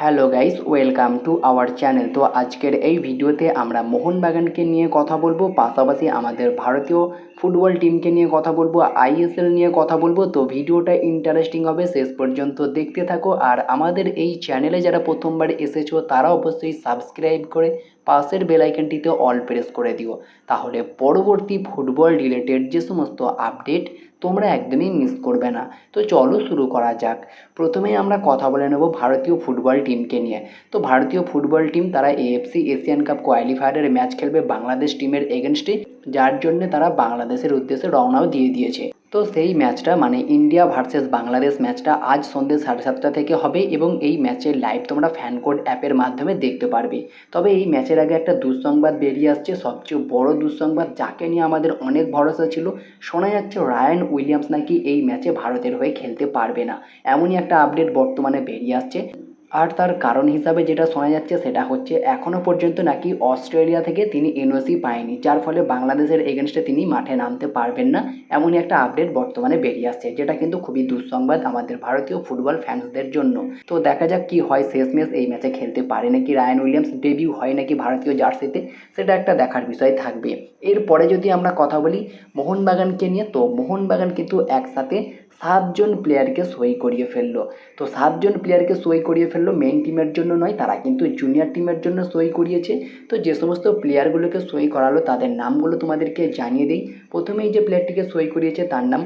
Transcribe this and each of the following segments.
Hello guys, welcome to our channel. তো আজকের এই ভিডিওতে আমরা মোহনবাগানকে নিয়ে কথা বলব, পাশাপাশি আমাদের ভারতীয় ফুটবল টিমকে নিয়ে কথা বলব আইএসএল নিয়ে কথা বলব। তো ভিডিওটা ইন্টারেস্টিং হবে, শেষ পর্যন্ত দেখতে থাকো। আর আমাদের এই চ্যানেলে যারা প্রথমবার এসেছ, তারা অবশ্যই সাবস্ক্রাইব করে পাশের বেলাইকনটিতে অল প্রেস করে দিও। তাহলে পরবর্তী ফুটবল রিলেটেড যে সমস্ত আপডেট তোমরা একদমই মিস করবে না। তো চলো শুরু করা যাক। প্রথমেই আমরা কথা বলে নেব ভারতীয় ফুটবল টিমকে নিয়ে। তো ভারতীয় ফুটবল টিম তারা এএফসি এশিয়ান কাপ কোয়ালিফায়ারের ম্যাচ খেলবে বাংলাদেশ টিমের এগেনস্টে যার জন্য তারা বাংলাদেশের উদ্দেশ্যে রওনাও দিয়ে দিয়েছে। তো সেই ম্যাচটা মানে ইন্ডিয়া ভার্সেস বাংলাদেশ ম্যাচটা আজ সন্ধ্যে সাড়ে সাতটা থেকে হবে এবং এই ম্যাচের লাইভ তোমরা ফ্যান কোড অ্যাপের মাধ্যমে দেখতে পারবে। তবে এই ম্যাচের আগে একটা দুঃসংবাদ বেরিয়ে আসছে। সবচেয়ে বড় দুঃসংবাদ যাকে নিয়ে আমাদের অনেক ভরসা ছিল, শোনা যাচ্ছে রায়ান উইলিয়ামস নাকি এই ম্যাচে ভারতের হয়ে খেলতে পারবে না। এমনই একটা আপডেট বর্তমানে বেরিয়ে আসছে। আর তার কারণ হিসাবে যেটা শোনা যাচ্ছে সেটা হচ্ছে এখনও পর্যন্ত নাকি অস্ট্রেলিয়া থেকে তিনি এনওসি পায়নি, যার ফলে বাংলাদেশের এগেনস্টে তিনি মাঠে নামতে পারবেন না, এমনই একটা আপডেট বর্তমানে বেরিয়ে আসছে, যেটা কিন্তু খুবই দুঃসংবাদ আমাদের ভারতীয় ফুটবল ফ্যান্সদের জন্য। তো দেখা যাক কি হয় শেষমেশ এই ম্যাচে খেলতে পারে নাকি রায়ান উইলিয়ামস ডেবিউ হয় নাকি ভারতীয় জার্সিতে, সেটা একটা দেখার বিষয় থাকবে। এরপরে যদি আমরা কথা বলি মোহনবাগানকে নিয়ে, তো মোহনবাগান কিন্তু একসাথে সাতজন প্লেয়ারকে সই করিয়ে ফেলল। তো সাতজন প্লেয়ারকে সই করিয়ে ফেলল মেন টিমের জন্য নয়, তারা কিন্তু জুনিয়র টিমের জন্য সই করিয়েছে। তো যে সমস্ত প্লেয়ারগুলোকে সই করালো, তাদের নামগুলো তোমাদেরকে জানিয়ে দিই। প্রথমেই যে প্লেয়ারটিকে সই করিয়েছে, তার নাম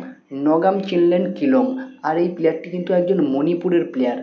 নগাম চিনলেন কিলং। আর এই প্লেয়ারটি কিন্তু একজন মণিপুরের প্লেয়ার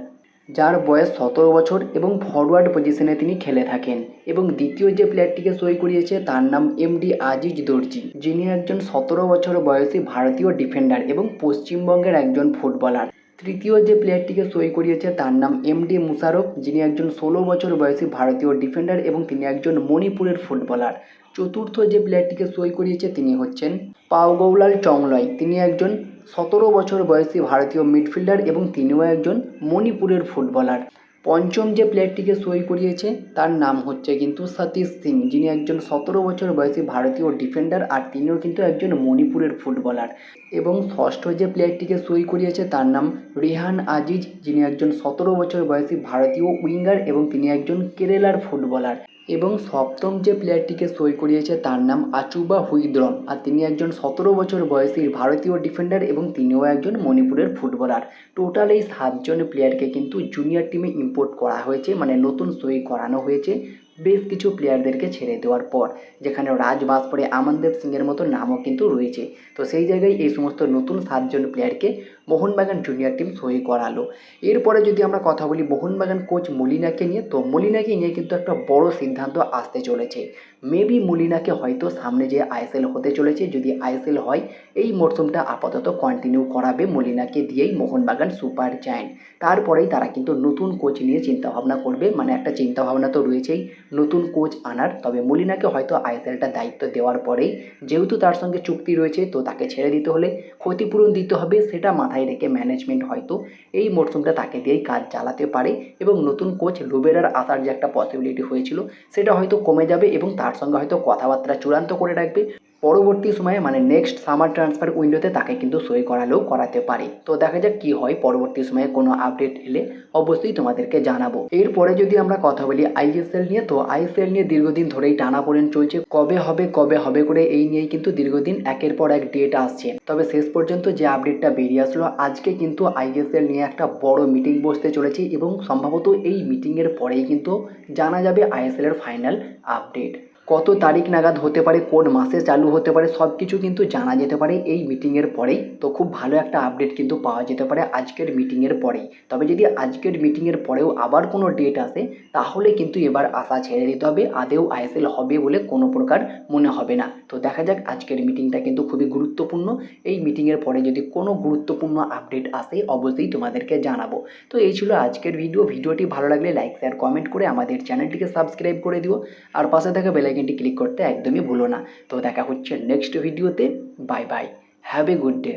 যার বয়স সতেরো বছর এবং ফরওয়ার্ড পজিশনে তিনি খেলে থাকেন এবং দ্বিতীয় যে প্লেয়ারটিকে সই করিয়েছে তার নাম এমডি আজিজ দর্জি। যিনি একজন সতেরো বছর বয়সী ভারতীয় ডিফেন্ডার এবং পশ্চিমবঙ্গের একজন ফুটবলার তৃতীয় যে প্লেয়ারটিকে সই করিয়েছে তার নাম এমডি মুশারফ, যিনি একজন ষোলো বছর বয়সী ভারতীয় ডিফেন্ডার এবং তিনি একজন মণিপুরের ফুটবলার চতুর্থ যে প্লেয়ারটিকে সই করিয়েছে তিনি হচ্ছেন পাওগৌলাল চংলয় তিনি একজন সতেরো বছর বয়সী ভারতীয় মিডফিল্ডার এবং তিনিও একজন মণিপুরের ফুটবলার। পঞ্চম যে প্লেয়ারটিকে সই করিয়েছে, তার নাম হচ্ছে কিন্তু সতীশ সিং। যিনি একজন সতেরো বছর বয়সী ভারতীয় ডিফেন্ডার আর তিনিও কিন্তু একজন মণিপুরের ফুটবলার। এবং ষষ্ঠ যে প্লেয়ারটিকে সই করিয়েছে, তার নাম রিহান আজিজ। যিনি একজন সতেরো বছর বয়সী ভারতীয় উইঙ্গার এবং তিনি একজন কেরালার ফুটবলার। এবং সপ্তম যে প্লেয়ারটিকে সই করিয়েছে তার নাম আচুবা হুইদ্রন আর তিনি একজন সতেরো বছর বয়সী ভারতীয় ডিফেন্ডার এবং তিনিও একজন মণিপুরের ফুটবলার টোটাল এই সাতজন প্লেয়ারকে কিন্তু জুনিয়র টিমে ইম্পোর্ট করা হয়েছে মানে নতুন সই করানো হয়েছে। বেশ কিছু প্লেয়ারদেরকে ছেড়ে দেওয়ার পর, যেখানে রাজ বাঁশপড়ে আমনদেব সিংয়ের মতো নামও কিন্তু রয়েছে। তো সেই জায়গায় এই সমস্ত নতুন সাতজন প্লেয়ারকে মোহনবাগান জুনিয়র টিম সই করালো। এরপরে যদি আমরা কথা বলি মোহনবাগান কোচ মলিনাকে নিয়ে, তো মলিনাকে নিয়ে কিন্তু একটা বড় সিদ্ধান্ত আসতে চলেছে। মেবি মলিনাকে হয়তো সামনে যে আইএসএল হতে চলেছে। যদি আইএসএল হয়, এই মরশুমটা আপাতত কন্টিনিউ করাবে মলিনাকে দিয়েই মোহনবাগান সুপার জায়েন্ট তারপরেই তারা কিন্তু নতুন কোচ নিয়ে চিন্তাভাবনা করবে। মানে একটা চিন্তাভাবনা তো রয়েছেই। নতুন কোচ আনার। তবে মলিনাকে হয়তো আইএসএলটা দায়িত্ব দেওয়ার পরেই, যেহেতু তার সঙ্গে চুক্তি রয়েছে, তো তাকে ছেড়ে দিতে হলে ক্ষতিপূরণ দিতে হবে, সেটা মাথায় রেখে ম্যানেজমেন্ট হয়তো এই মরশুমটা তাকে দিয়েই কাজ চালাতে পারে। এবং নতুন কোচ লুবেরার আসার যে একটা পসিবিলিটি হয়েছিল, সেটা হয়তো কমে যাবে এবং তার সঙ্গে হয়তো কথাবার্তা চূড়ান্ত করে রাখবে। পরবর্তী সময়ে মানে নেক্সট সামার ট্রান্সফার উইন্ডোতে তাকে কিন্তু সই করালেও করাতে পারে। তো দেখা যাক কী হয়, পরবর্তী সময়ে কোনো আপডেট এলে অবশ্যই তোমাদেরকে জানাব। এরপরে যদি আমরা কথা বলি আইএসএল নিয়ে, তো আইএসএল নিয়ে দীর্ঘদিন ধরেই টানাপোড়েন চলছে। কবে হবে কবে হবে করে এই নিয়েই কিন্তু দীর্ঘদিন একের পর এক ডেট আসছে। তবে শেষ পর্যন্ত যে আপডেটটা বেরিয়ে আসলো, আজকে কিন্তু আইএসএল নিয়ে একটা বড় মিটিং বসতে চলেছে এবং সম্ভবত এই মিটিংয়ের পরেই কিন্তু জানা যাবে আইএসএলের ফাইনাল আপডেট কত তারিখ নাগাদ হতে পারে, কোন মাসে চালু হতে পারে সব কিছু কিন্তু জানা যেতে পারে এই মিটিংয়ের পরেই। তো খুব ভালো একটা আপডেট কিন্তু পাওয়া যেতে পারে আজকের মিটিংয়ের পরেই। তবে যদি আজকের মিটিংয়ের পরেও আবার কোনো ডেট আসে, তাহলে কিন্তু এবার আশা ছেড়ে দিতে হবে, আদেও আইএসএল হবে বলে কোনো প্রকার মনে হবে না। তো দেখা যাক আজকের মিটিংটা কিন্তু খুবই গুরুত্বপূর্ণ। এই মিটিংয়ের পরে যদি কোনো গুরুত্বপূর্ণ আপডেট আসে, অবশ্যই তোমাদেরকে জানাব। তো এই ছিল আজকের ভিডিও ভিডিওটি ভালো লাগলে লাইক শেয়ার কমেন্ট করে আমাদের চ্যানেলটিকে সাবস্ক্রাইব করে দিও। আর পাশে থাকা বেলাইকনটি ক্লিক করতে একদমই ভুলো না। তো দেখা হচ্ছে নেক্সট ভিডিওতে bye bye have a good day